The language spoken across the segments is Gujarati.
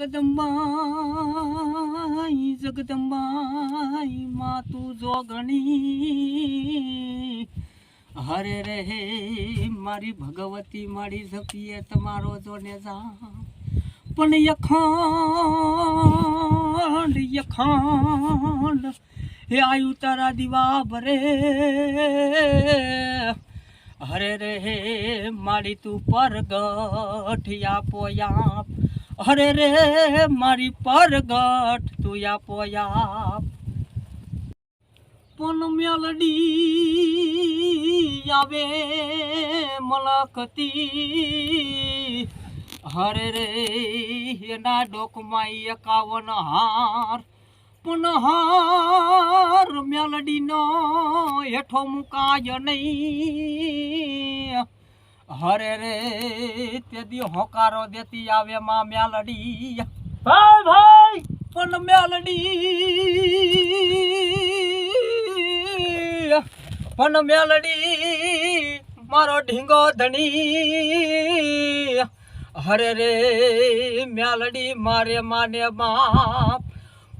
જગદંબાઈ જગદંબાઈ માં તું જોગણી હરે રહે મારી ભગવતી મારી જપીએ તમારો જોને જા પણ યખાંડ યખાંડ હે આયુ તારા દીવા ભરે હરે રહે મારી તું પરગઠ આપો યાપ હરે રે, મારી પરગઠ તું આપો યાપ પણ મેલડી આવે મલકતી હરે રે, એના ડોકમાં એકાવન હાર. પણ હાર મેલડીનો હેઠો મુકાય નહીં. હરે રે તે દી હોકારો દેતી આવે માં મેલડી ભાઈ ભાઈ! પણ મેલડી પણ મેલડી મારો ઢીંગો ધણી. હરે રે મેલડી મારે માને માં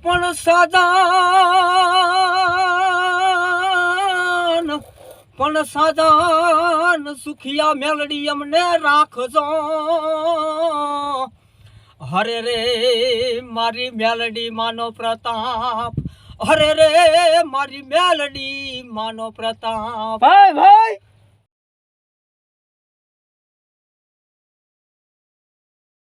પણ સાદાન પણ સાદાન સુખિયા મેલડી અમને રાખજો. હરે રે મારી મેલડી માનો પ્રતાપ. હરે રે મારી મેલડી માનો પ્રતાપ. ભાઈ ભાઈ!